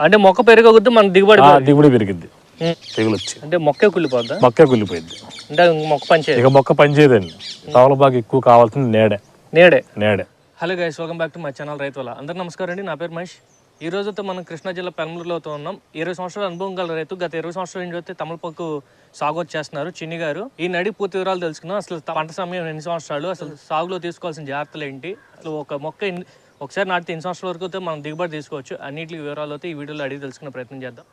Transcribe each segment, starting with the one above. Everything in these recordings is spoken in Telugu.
అంటే మొక్క పెరగకొద్దు మన దిగుబడి ఆ, దిగుబడి పెరిగిద్ది. ఉం. తెగులు వచ్చి అంటే మొక్కే కుళ్ళిపోద్దా? మొక్క కుళ్ళిపోయింది అంటే మొక్క పనిచేయదు ఇక మొక్క పనిచేయదండి తమలపాకు ఎక్కువ కావాల్సింది నేడే. నేడే. నేడే. Hello guys welcome back to my channel రైతు వల్ల అందరికీ నమస్కారం అండి. నా పేరు మహేష్. ఈ రోజుతో మనం కృష్ణా జిల్లా పెనమలూరులో ఉన్నాం. ఇరవై సంవత్సరాల అనుభవం గల రైతు గత ఇరవై సంవత్సరాల నుంచి అయితే తమలపాకు సాగు చేస్తున్నారు చిన్ని గారు. ఈ నడి పూర్తి వివరాలు తెలుసుకుందాం. అసలు పంట సమయం ఎన్ని సంవత్సరాలు? అసలు సాగులో తీసుకోవాల్సిన జాగ్రత్తలు ఏంటి? అసలు ఒక మొక్క ఒకసారి నాటితే ఎన్ని సంవత్సరాల వరకు అయితే మనం దిగుబడి తీసుకోవచ్చు? అన్నింటి వివరాలు అయితే ఈ వీడియోలో అడిగి తెలుసుకునే ప్రయత్నం చేద్దాం.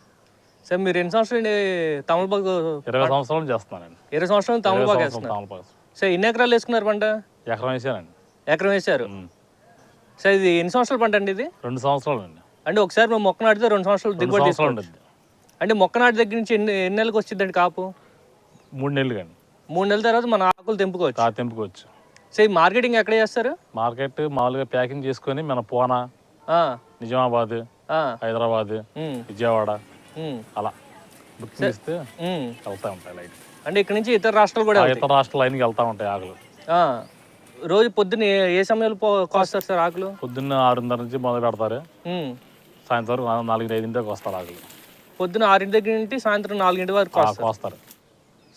సార్ మీరు ఎన్ని సంవత్సరాలు తమలపాకు ఇరవై సంవత్సరాలు చేస్తున్నానండి ఇరవై సంవత్సరాలు తమలపాకు వేస్తున్నారు. తమలపాకు సార్ ఎన్ని ఎకరాలు వేసుకున్నారు పంట? ఎకరం వేసానండి. ఎకరం వేశారు. సార్ ఇది ఎన్ని సంవత్సరాల పంట అండి ఇది? రెండు సంవత్సరాలు అండి అంటే ఒకసారి మనం మొక్క నాటితే రెండు సంవత్సరాలు దిగుబడి ఉంటుంది అంటే మొక్క నాటి దగ్గర నుంచి ఎన్ని ఎన్ని నెలలకు వచ్చిందండి కాపు? మూడు నెలలు కండి మూడు నెలల తర్వాత మన ఆకులు తెంపుకోవచ్చు. తెంపుకోవచ్చు. సో ఈ మార్కెటింగ్ ఎక్కడ చేస్తారు? మార్కెట్ మామూలుగా ప్యాకింగ్ చేసుకొని మన పూనా నిజామాబాద్ హైదరాబాద్ విజయవాడ అలా. బుక్ చేస్తే. వెళ్తా ఉంటాయి లైట్. అంటే ఇక్కడ నుంచి ఇతర రాష్ట్రాలు కూడా. ఇతర రాష్ట్రాల లైన్కి వెళ్తా ఉంటాయి ఆకులు. రోజు పొద్దున్న ఏ- ఏ సమయంలో కోస్తారు సార్ ఆకులు? పొద్దున్న ఆరున్నర నుంచి మొదలు పెడతారు. సాయంత్రం వరకు నాలుగు- నాలుగు ఐదు దాకా వస్తారు ఆకులు. పొద్దున్న ఆరింటి దగ్గర నుంచి సాయంత్రం నాలుగింటి వరకు కోస్తారు.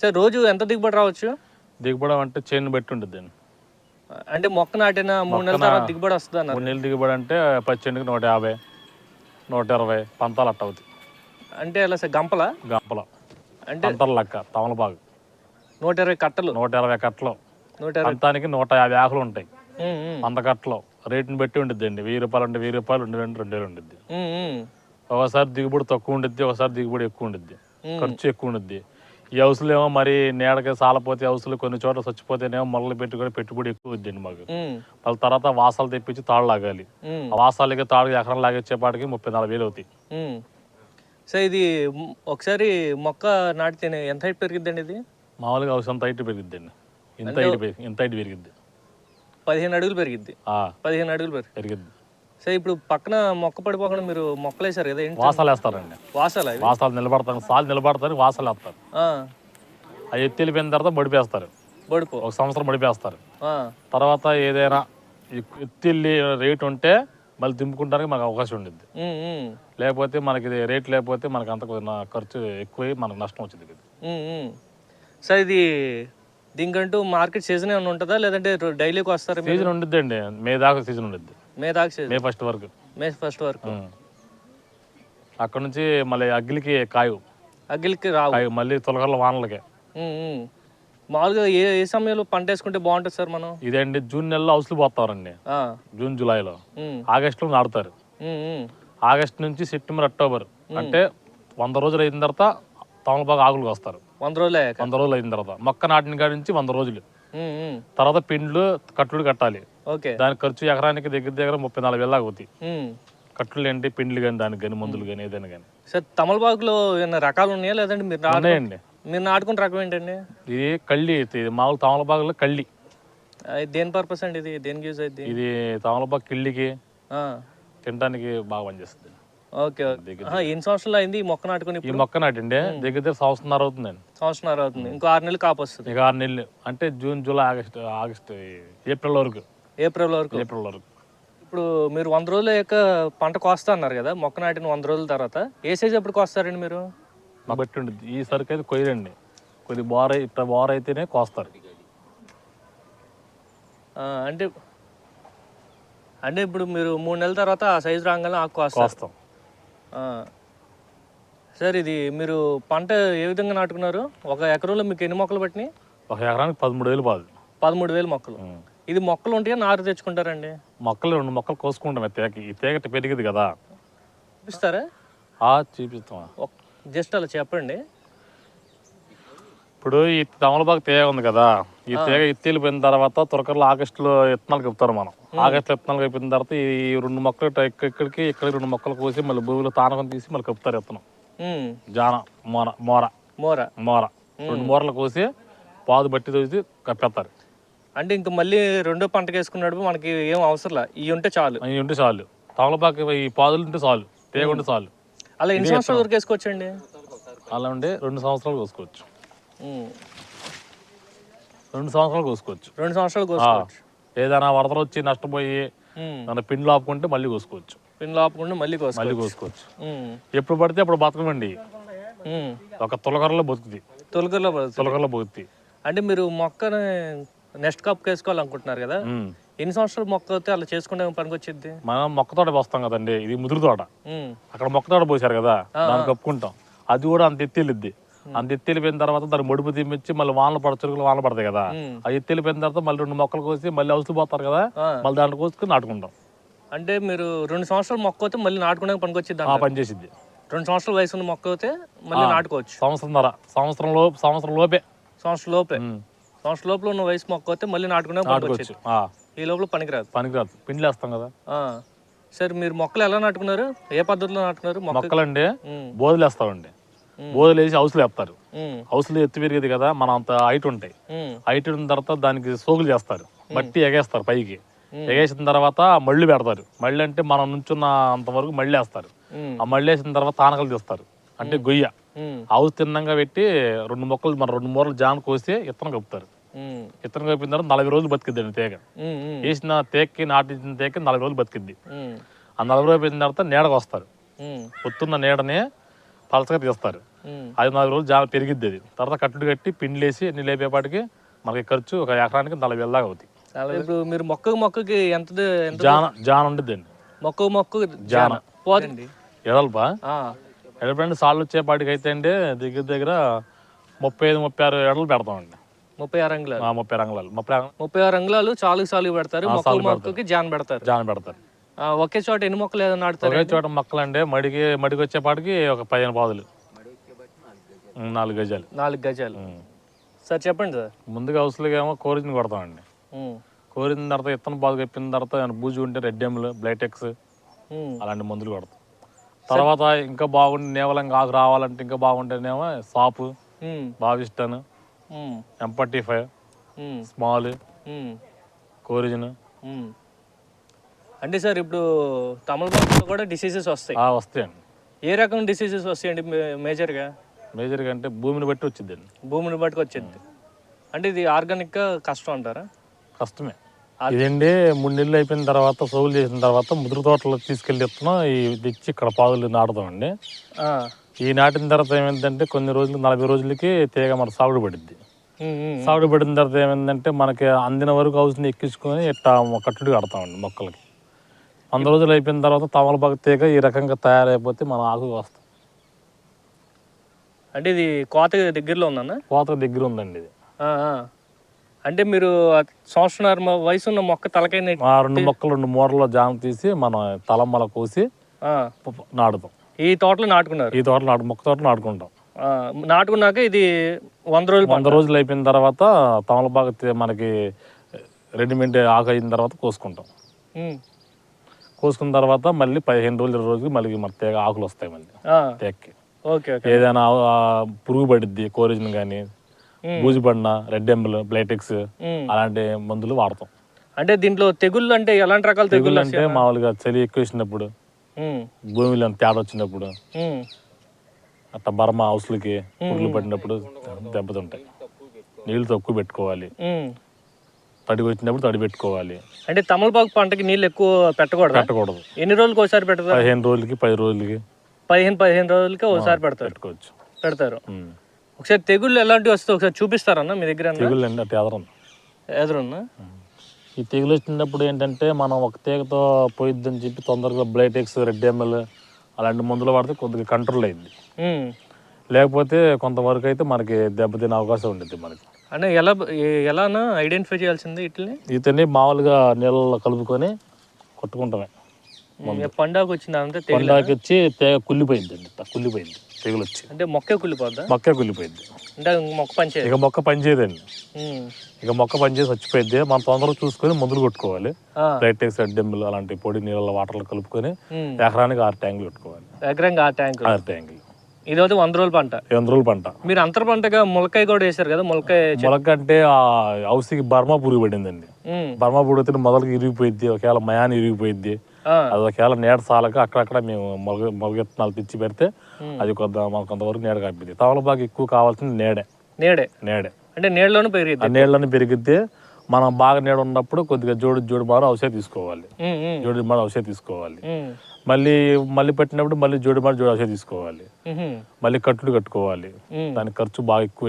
సార్ రోజు ఎంత దిగుబడి రావచ్చు? దిగుబడి అంటే చేను బట్టి ఉంటుంది అంటే మొక్క నాటిన మూడు నెలల తర్వాత దిగుబడి వస్తుంది అన్నారు? మూడు నెలలు దిగుబడి అంటే పచ్చెండుకి నూట యాభై నూట ఇరవై పంతాలు అట్ట అవుతాయి అంటే ఎలా సార్ గంపల? గంపల. అంటే పంతల లెక్క తమలపాకు. నూట ఇరవై కట్టలు. నూట ఇరవై కట్టలు. నూట ఇరవై పంతానికి నూట యాభై ఆకులు ఉంటాయి. వంద కట్టలు. రేటుని బట్టి ఉండిద్ది అండి వెయ్యి రూపాయలు అంటే వెయ్యి రూపాయలు రెండు రెండు రెండు వేలు ఉండిద్ది. ఒకసారి దిగుబడి తక్కువ ఉండిద్ది ఒకసారి దిగుబడి ఎక్కువ ఉండిద్ది. ఖర్చు ఎక్కువ ఉండిద్ది. ఈ హౌస్లు ఏమో మరి నీడకి సాలపోతే హౌస్లు కొన్ని చోట్ల చచ్చిపోతేనేమో మొదలు పెట్టుకొని పెట్టుబడి ఎక్కువ ఇద్దండి మాకు. వాళ్ళ తర్వాత వాసాలు తెప్పించి తాళ్ళు లాగాలి. ఆ వాసాలకి తాడు ఎకరం లాగేసేపాటికి ముప్పై నాలుగు వేలు అవుతాయి. సో ఇది ఒకసారి మొక్క నాటితే ఎంత హైట్ పెరిగిద్దండి ఇది? మామూలుగా హౌస్ అంత హైట్ పెరిగిద్దండి. ఇంత హైట్ ఇంత హైట్ పెరిగిద్ది. పదిహేను అడుగులు పెరిగిద్ది. ఆ, పదిహేను అడుగులు పెరిగి పెరిగిద్ది. సో ఇప్పుడు పక్కన మొక్క పడిపోకుండా మీరు మొక్కలు వేసారు కదా ఏంటి? వాసాలు వేస్తారండి వాసాలు అవి వాసాలు నిలబడతారు సాలు నిలబడతారు వాసాలు వేస్తారు. ఆ, ఆ ఎత్తి వెళ్ళిపోయిన తర్వాత బడిపేస్తారు బడుపు ఒక సంవత్సరం బడిపేస్తారు ఆ, తర్వాత ఏదైనా ఎక్కు- ఎత్తి వెళ్ళి రేట్ ఉంటే మళ్ళీ దింపుకుంటానికి మనకు అవకాశం ఉండిద్ది. ఉమ్, ఉమ్, లేకపోతే మనకి ఇది రేట్ లేకపోతే మనకు అంత ఖర్చు ఎక్కువై మనకు నష్టం వచ్చింది. ఉమ్, ఉమ్. సో ఇది దీనికంటూ మార్కెట్ సీజన్ ఏమైనా ఉంటుందా? లేదంటే డైలీకి వస్తారా సీజన్ ఉండిద్దండి. మే దాకా సీజన్ ఉండిద్ది. మే దాకా సీజన్. మే ఫస్ట్ వరకు. మే ఫస్ట్ వరకు. అక్కడ నుంచి మళ్ళీ అగ్గిలికి కాయు అగ్గిలికి రావు. మళ్ళీ తొలగల వానలకి. మామూలుగా ఏ ఏ సమయంలో పంట వేసుకుంటే బాగుంటుంది సార్ మనం? ఇదండి జూన్ నెలలో హౌస్లు పోతారండి. జూన్ జూలైలో. ఆగస్టులో ఉమ్, ఆగస్ట్ నుంచి సెప్టెంబర్ అక్టోబర్. అంటే వంద రోజులు అయిన తర్వాత తమలపాకు ఆకులకు వస్తారు వంద రోజులు వంద రోజులు అయిన తర్వాత. మొక్క నాటిన కాడి నుంచి వంద రోజులు. తర్వాత పిండ్లు కట్టుడు కట్టాలి. ఓకే. దాని ఖర్చు ఎకరానికి దగ్గర దగ్గర ముప్పై నాలుగు వేలు అవుతాయి. కట్టులు ఏంటి పిండ్లు కానీ దానికి కానీ మందులు కానీ ఏదైనా కానీ సార్ తమలపాకులో ఏమైనా రకాలు ఉన్నాయా? లేదంటే మీరు ఉన్నాయండి. మీరు నాటుకున్న రకం ఏంటండి? ఇది కళ్ళి ఇది మామూలు తమలపాకులో కళ్ళి. దేని పర్పస్ అండి ఇది? దేనికి యూజ్ అయింది ఇది తమలపాకు కిళ్ళికి తినడానికి బాగా పనిచేస్తుంది. ఓకే ఎన్ని సంవత్సరాలు అయింది ఈ మొక్క నాటుకుని ఈ మొక్క నాటండి. దగ్గర దగ్గర సంవత్సరంన్నర అవుతుందండి సంవత్సరాలు అవుతుంది. ఇంకో ఆరు నెలలు కాపు వస్తుంది. ఇక ఆరు నెలలు. అంటే June July August August April వరకు. ఏప్రిల్ వరకు. ఏప్రిల్ వరకు. ఇప్పుడు మీరు వంద రోజుల యొక్క పంట కోస్తా అన్నారు కదా మొక్క నాటిన వంద రోజుల తర్వాత. ఏ సైజ్ ఎప్పుడు కోస్తారండి మీరు? బట్టి ఉంటుంది. ఈ సరుకు అయితే కొయ్యరండి. కొద్ది బోర ఇట్లా బోర అయితేనే కోస్తారు. అంటే అంటే ఇప్పుడు మీరు మూడు నెలల తర్వాత ఆ సైజు రాగానే ఆకు కోస్తాం. సార్ ఇది మీరు పంట ఏ విధంగా నాటుకున్నారు? ఒక ఎకరంలో మీకు ఎన్ని మొక్కలు పట్టినాయి? ఒక ఎకరానికి పదమూడు వేలు బాదు పదమూడు వేలు మొక్కలు. ఇది మొక్కలు ఉంటాయా? నారు తెచ్చుకుంటారండి? మొక్కలు రెండు మొక్కలు కోసుకుంటాం. తేగ ఈ తేగ పెరిగింది కదా. చూపిస్తారా? ఆ చూపిస్తాం. జస్ట్ అలా చెప్పండి. ఇప్పుడు ఈ తమలపాకు తేగ ఉంది కదా. ఈ తేగ ఎత్తి వెళ్ళిపోయిన తర్వాత తురకర్లు ఆగస్టులో విత్తనాలు కలుపుతారు మనం. ఆగస్టు విత్తనాలు కలిపిన తర్వాత ఈ రెండు మొక్కలు ఇక్కడ- ఇక్కడికి ఇక్కడికి రెండు మొక్కలు కోసి మళ్ళీ భూమిలో తానకం తీసి మళ్ళీ కలుపుతారు విత్తనం. జాన మోర మోర. మోర. మోర. రెండు మోరలు కోసి పాదు బట్టి తోసి కప్పేస్తారు. అంటే ఇంక మళ్ళీ రెండో పంటకి వేసుకున్నప్పుడు మనకి ఏం అవసరంలా? ఇవి ఉంటే చాలు. అవి ఉంటే చాలు. తమలపాకు ఈ పాదులు ఉంటే చాలు. తేగ ఉంటే చాలు. అలా ఎన్ని సంవత్సరాల వరకు వేసుకోవచ్చండి? అలా ఉంటే రెండు సంవత్సరాలు కోసుకోవచ్చు. రెండు సంవత్సరాలు కోసుకోవచ్చు. రెండు సంవత్సరాలు కోసుకోవచ్చు. ఏదైనా వరదలు వచ్చి నష్టపోయి మన పిండి ఆపుకుంటే మళ్ళీ కోసుకోవచ్చు. పిన్ లోపకుండా మళ్ళీ కోసుకో మళ్ళీ కోసుకోవచ్చు. ఎప్పుడు పడితే అప్పుడు బతకమండి. ఒక తులకరలో బతుకుతుంది తొలకరిలో తులకరలో బతుకుతుంది అంటే మీరు మొక్కని నెక్స్ట్ కప్ వేసుకోవాలనుకుంటున్నారు కదా. ఎన్ని సంవత్సరాలు మొక్క అయితే అలా చేసుకుంటే పనికి వచ్చింది మనం మొక్క తోట పోస్తాం కదండి. ఇది ముదురు తోట. అక్కడ మొక్క తోట పోసారు కదా? దాన్ని కప్పుకుంటాం. అది కూడా అంత ఎత్తి వెళ్ళిద్ది. అంత ఎత్తి వెళ్ళిపోయిన తర్వాత దాన్ని మడుపు తీమిచ్చి మళ్ళీ వానలు పడ చెరుకులు వానలు పడతాయి కదా. ఆ ఎత్తి వెళ్ళిపోయిన తర్వాత మళ్ళీ రెండు మొక్కలు కోసి మళ్ళీ ఔషధి పోతారు కదా. మళ్ళీ దాంట్లో కోసుకుని నాటుకుంటాం. అంటే మీరు రెండు సంవత్సరాలు మొక్క అయితే మళ్ళీ నాటుకునే పనికి వచ్చింది ఆ పని చేసిద్ది రెండు సంవత్సరాల వయసు ఉన్న మొక్క అయితే మళ్ళీ నాటుకోవచ్చు. సంవత్సరంన్నర సంవత్సరం లోపు సంవత్సరం లోపే. సంవత్సరం లోపే. సంవత్సరం లోపల ఉన్న వయసు మొక్క అయితే మళ్ళీ నాటుకునే పనికి నాటుకోవచ్చు. వచ్చింది ఆ, ఈ లోపల పనికిరాదు. పనికిరాదు. పిండిలు వేస్తాం కదా. సరే మీరు మొక్కలు ఎలా నాటుకున్నారు? ఏ పద్ధతిలో నాటుకున్నారు? మొక్క మొక్కలండి బోధులు వేస్తామండి. బోధులు వేసి హౌస్లు వేస్తారు. ఉమ్, హౌస్లు ఎత్తి పెరిగేది కదా మనం అంత హైట్ ఉంటాయి హైట్ ఉన్న తర్వాత దానికి సోగులు చేస్తారు. మట్టి ఎగేస్తారు పైకి. ఎగేసిన తర్వాత మళ్ళీ పెడతారు. మళ్ళీ అంటే మనం నుంచున్న అంతవరకు మళ్ళీ వేస్తారు. ఆ మళ్ళీ వేసిన తర్వాత తానకలు తీస్తారు. అంటే గొయ్య. హౌస్ తిన్నంగా పెట్టి రెండు మొక్కలు మన రెండు మూరలు జాన్ కోసి ఇత్తనం కప్పుతారు ఇత్తనం కప్పిన తర్వాత నలభై రోజులు బతికిద్దండి తేగ ఉమ్, ఉమ్, వేసిన తేక్కి నాటించిన తేక్కి నలభై రోజులు బతికిద్ది. ఆ నలభై రోజులు పోయిన తర్వాత నీడకు వస్తారు. పొత్తున్న నీడని పలసగా తీస్తారు. అది నాలుగు రోజులు జామ పెరిగిద్ది అది. తర్వాత కట్టుడు కట్టి పిండిలేసి అన్ని లేపేపాటికి మనకి ఖర్చు ఒక ఎకరానికి నలభై వేల దాకా అవుతాయి. చాలా ఇప్పుడు మీరు మొక్క మొక్కకి ఎంత ఎంత జాన జాన ఉండిద్దండి. మొక్క మొక్క జాన. పోదండి ఎడల్పా ఆ, ఎడపండి సార్లు వచ్చేపాటికి అయితే అండి దగ్గర దగ్గర ముప్పై ఐదు ముప్పై ఆరు ఎడలు పెడతామండి. ముప్పై ఆరు అంగుళాలు. ఆ, ముప్పై రంగులాలు ముప్పై ముప్పై ఆరు అంగుళాలు చాలు సాలు పెడతారు. మొక్క మొక్కకి జాన్ పెడతారు. జాన పెడతారు. ఒకే చోట ఎన్ని మొక్కలు ఏదో నాటుతారు ఒకే చోట మొక్కలండి మడికి మడికి వచ్చేపాటికి ఒక పదిహేను పాదులు నాలుగు గజాలు. నాలుగు గజాలు. సార్ చెప్పండి సార్. ముందుగా హౌస్లకి ఏమో కోరిని కొడతామండి. కోరిన తర్వాత ఇత్తనం బాగా కప్పిన తర్వాత బూజు ఉంటే రెడ్ ఎమ్లు బ్లైటెక్స్ అలాంటి మందులు కొడతాం. తర్వాత ఇంకా బాగుండి నేవలంగా ఆకు రావాలంటే ఇంకా బాగుంటేనేమో సాపు బావిస్టన్ ఎంపర్టీ ఫైవ్ స్మాల్ కోరిజిన్. అంటే సార్ ఇప్పుడు తమలపాకులో కూడా డిసీజెస్ వస్తాయి. ఆ వస్తాయండి. ఏ రకం డిసీజెస్ వస్తాయండి మే- మేజర్గా మేజర్గా అంటే భూమిని బట్టి వచ్చిందండి భూమిని బట్టుకు వచ్చింది. అంటే ఇది ఆర్గానిక్గా కష్టం అంటారా? కష్టమే. ఇదండి మూడు నెలలు అయిపోయిన తర్వాత సోగులు చేసిన తర్వాత ముదురు తోటలో తీసుకెళ్ళి ఇస్తున్నాం ఈ తెచ్చి ఇక్కడ పాదులు నాటుతామండి. ఆ, ఈ నాటిన తర్వాత ఏమైందంటే కొన్ని రోజులు నలభై రోజులకి తీగ మన సాగుడు పడిద్ది. ఉమ్, ఉమ్, సాగుడు పడిన తర్వాత ఏమైందంటే మనకి అందిన వరకు హౌస్ని ఎక్కించుకొని ఇట్లా కట్టుడు కడతామండి మొక్కలకి. వంద రోజులు అయిపోయిన తర్వాత తమలపాకు తీగ ఈ రకంగా తయారైపోతే మనం ఆకు వస్తాం అంటే ఇది కోత దగ్గరలో ఉందన్న? కోత దగ్గర ఉందండి ఇది. అంటే మీరు మ- వయసు ఉన్న మొక్క ఆ రెండు మొక్కలు రెండు మూరలో జామ తీసి మనం తలమ్మల కోసి నాటుతాం. ఈ తోటలో నాటుకున్నారు? ఈ తోటలు నాటు మొక్క తోటలు నాటుకుంటాం. నాటుకున్నాక ఇది వంద రోజులు వంద రోజులు అయిపోయిన తర్వాత తమలపాకు మనకి రెడీమేడ్ ఆకు అయిన తర్వాత కోసుకుంటాం. కోసుకున్న తర్వాత మళ్ళీ పదిహేను రోజుల రోజుకి మళ్ళీ మన తేగ ఆకులు వస్తాయి మళ్ళీ. ఆ, తేక్కి. Okay okay. ఏదైనా పురుగు పడిద్ది కోరిజిన్ కానీ బూజు పడిన రెడ్ ఎంబుల్ బ్లైటెక్స్. అలాంటి మందులు వాడతాం. అంటే దీంట్లో తెగుళ్ళు అంటే ఎలాంటి రకాల తెగుళ్ళు అంటే మామూలుగా చలి ఎక్కువ వేసినప్పుడు భూమిలో తేడా వచ్చినప్పుడు అట్లా బర్మా హౌస్లకి పురుగులు పడినప్పుడు దెబ్బతింటాయి నీళ్ళు తక్కువ పెట్టుకోవాలి. తడి వచ్చినప్పుడు తడి పెట్టుకోవాలి అంటే తమలపాకు పంటకి నీళ్ళు ఎక్కువ పెట్టకూడదు? పెట్టకూడదు. ఎన్ని రోజులకి ఒకసారి పెడతారు? పదిహేను రోజులకి పది రోజులకి. పదిహేను పదిహేను రోజులకి ఒకసారి పెడతారు. పెట్టుకోవచ్చు. పెడతారు. ఒకసారి తెగుళ్ళు ఎలాంటివి వస్తే ఒకసారి చూపిస్తారన్న మీ దగ్గర తెగులు అండి అట్లా ఎదరం ఎదురున్నా. ఈ తెగులు వచ్చినప్పుడు ఏంటంటే మనం ఒక తీగతో పోయిద్దని చెప్పి తొందరగా బ్లైటెక్స్ రెడ్ ఎంఎల్ అలాంటి మందులు వాడితే కొద్దిగా కంట్రోల్ అయింది. లేకపోతే కొంతవరకు అయితే మనకి దెబ్బతినే అవకాశం ఉంటుంది మనకి. అంటే ఎలా ఎలానా ఐడెంటిఫై చేయాల్సింది వీటిని ఇతన్ని మామూలుగా నీళ్ళలో కలుపుకొని కొట్టుకుంటామే. పండాకు వచ్చింది? అంతే కొండకి వచ్చి తేగ కుళ్ళిపోయింది అండి కుళ్ళిపోయింది తెగులు వచ్చి అంటే మొక్కే కుళ్ళిపోద్దా? మొక్కే కుళ్ళిపోయింది. అంటే మొక్క పనిచేయదు. ఇక మొక్క పనిచేయదండి. ఇక మొక్క పనిచేసి చచ్చిపోయింది మనం తొందరగా చూసుకొని మందులు కొట్టుకోవాలి. ఆ. బ్లైటెక్స్ రెడ్ ఎంఎల్ అలాంటి పొడి నీళ్ళ వాటర్లో కలుపుకొని. ఎకరానికి ఆరు ట్యాంకులు పెట్టుకోవాలి ఎకరంగా ఆ ట్యాంక్ ఆరు ట్యాంకులు. ఇదైతే వంద రోజుల పంట. ఎనిమిది రోజులు పంట. మీరు అంతర పంటగా ములకాయ కూడా వేశారు కదా ములకాయ మొలక అంటే ఆ హౌస్కి బర్మా పురుగు పడిందండి. బర్మా పురుగు అయితే మొదలకి ఇరిగిపోయింది ఒకవేళ మయాన్ని ఇరిగిపోయింది. అది ఒకవేళ నీడ సాలక అక్కడక్కడ మేము మొలగ మొలగెత్తనాలు తెచ్చి పెడితే. అది కొంత మనకు కొంతవరకు నీడ కప్పింది తమలపాకు ఎక్కువ కావాల్సింది నీడే. నీడే? నీడే. అంటే నీళ్ళలోనే పెరిగిద్ది. ఆ నీళ్ళని పెరిగిద్ది. మనం బాగా నీడ ఉన్నప్పుడు కొద్దిగా జోడు జోడు మారు ఔషధం తీసుకోవాలి. జోడు మారు ఔషధం తీసుకోవాలి. మళ్ళీ మళ్ళీ పెట్టినప్పుడు మళ్ళీ జోడి మాట జోడాసే తీసుకోవాలి. మళ్ళీ కట్టుడు కట్టుకోవాలి మ్. దానికి ఖర్చు బాగా ఎక్కువ